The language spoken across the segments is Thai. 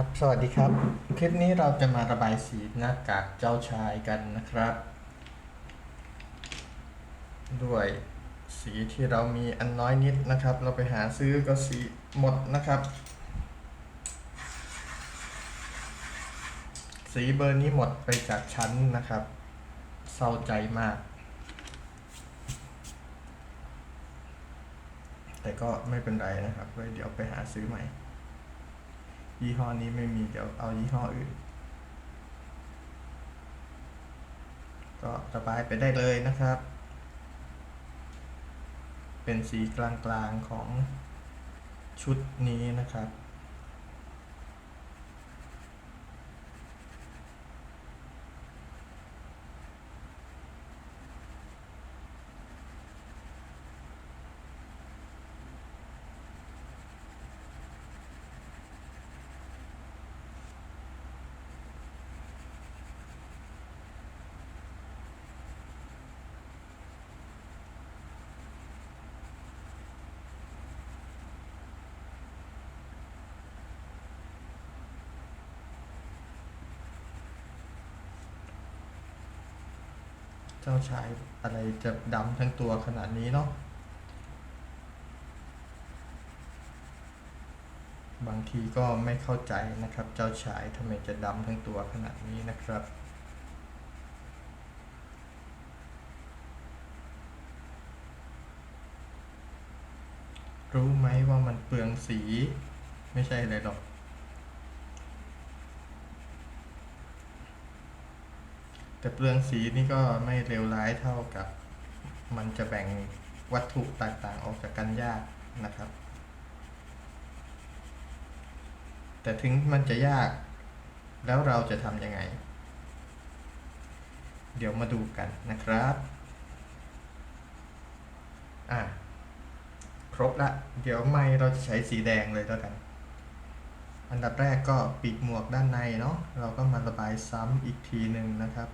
ครับ สวัสดีครับ คลิปนี้เราจะมาระบายสีหน้ากากเจ้าชายกันนะครับ ด้วยสีที่เรามีอันน้อยนิดนะครับ เราไปหาซื้อก็สีหมดนะครับ สีเบอร์นี้หมดไปจากชั้นนะครับ เศร้าใจมาก แต่ก็ไม่เป็นไรนะครับไว้เดี๋ยวไปหาซื้อใหม่ ยี่ห้อนี้ไม่มีเดี๋ยวเอายี่ห้ออื่น ก็ระบายไปได้เลยนะครับ เป็นสีกลางๆของชุดนี้นะครับ จ้าชายอะไรจะดำทั้งตัวขนาดนี้เนาะบางทีก็ไม่เข้าใจนะครับ เจ้าชายทำไมจะดำทั้งตัวขนาดนี้นะครับ รู้ไหมว่ามันเปลืองสี ไม่ใช่เลยหรอก แต่เปลืองสีนี่ก็ไม่เลวร้ายเท่ากับ มันจะแบ่งวัตถุต่างๆ ออกจากกันยากนะครับ แต่ถึงมันจะยาก แล้วเราจะทำยังไง เดี๋ยวมาดูกันนะครับอะครบละ เดี๋ยวไม่เราจะใช้สีแดงเลยแล้วกัน อันดับแรกก็ปีกหมวกด้านในเนาะเราก็มาระบายซ้ำอีกทีหนึ่งนะครับ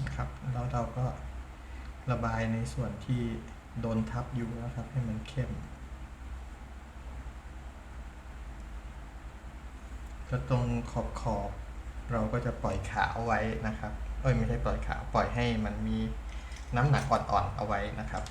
นะครับแล้วเราก็ระบายในส่วนที่โดนทับอยู่นะครับ ให้มันเข้มก็ตรงขอบขอบเราก็จะปล่อยขาวไว้นะครับ เอ้ยไม่ใช่ปล่อยขาว ปล่อยให้มันมีน้ำหนักอ่อนๆเอาไว้นะครับ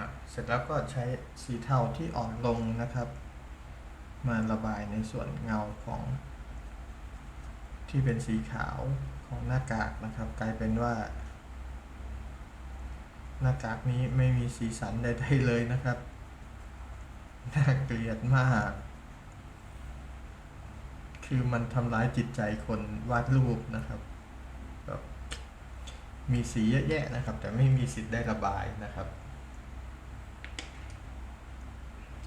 ะเสร็จแล้วก็ใช้สีเทาที่อ่อนลงนะครับ มาระบายในส่วนเงาของ ที่เป็นสีขาวของหน้ากากนะครับ กลายเป็นว่า หน้ากากนี้ไม่มีสีสันใดๆเลยนะครับน่าเกลียดมาก คือมันทำร้ายจิตใจคนวาดรูปนะครับแบบมีสีเยอะแยะนะครับ แต่ไม่มีสิทธิ์ได้ระบายนะครับ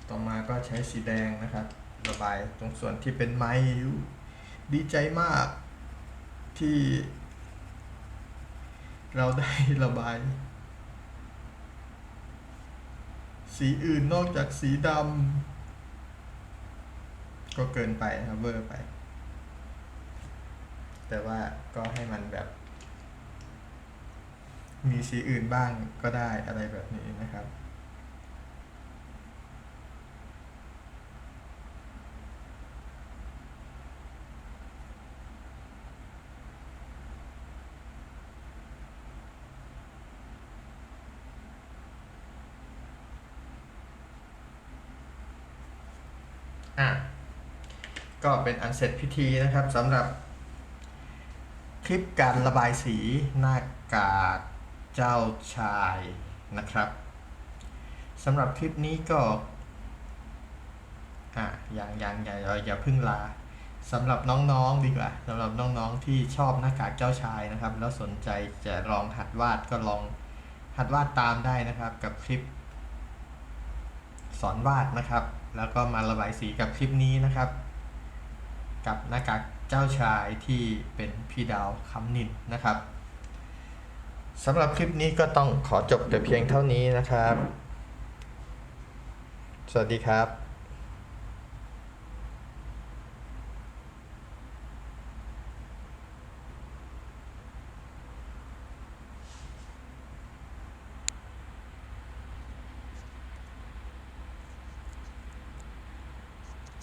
ต่อมาก็ใช้สีแดงนะครับ ระบายตรงส่วนที่เป็นไม้อยู่ดีใจมากที่เราได้ระบาย สีอื่นนอกจากสีดำก็เกินไปนะครับเวอร์ไป แต่ว่าก็ให้มันแบบ มีสีอื่นบ้างก็ได้อะไรแบบนี้นะครับ อะก็เป็นอันเสร็จพิธีนะครับสำหรับ คลิปการระบายสีหน้ากากเจ้าชายนะครับสำหรับคลิปนี้ก็อะอย่างอย่างอย่าอย่าอย่าพึ่งลาสำหรับน้องๆดีกว่าสำหรับน้องๆที่ชอบหน้ากากเจ้าชายนะครับ แล้วสนใจจะลองหัดวาดก็ลองหัดวาดตามได้นะครับ กับคลิป สอนวาดนะครับ แล้วก็มาระบายสีกับคลิปนี้นะครับ กับหน้ากากเจ้าชายที่เป็นพี่ดาวคำนินนะครับสำหรับคลิปนี้ก็ต้องขอจบแต่เพียงเท่านี้นะครับ สวัสดีครับ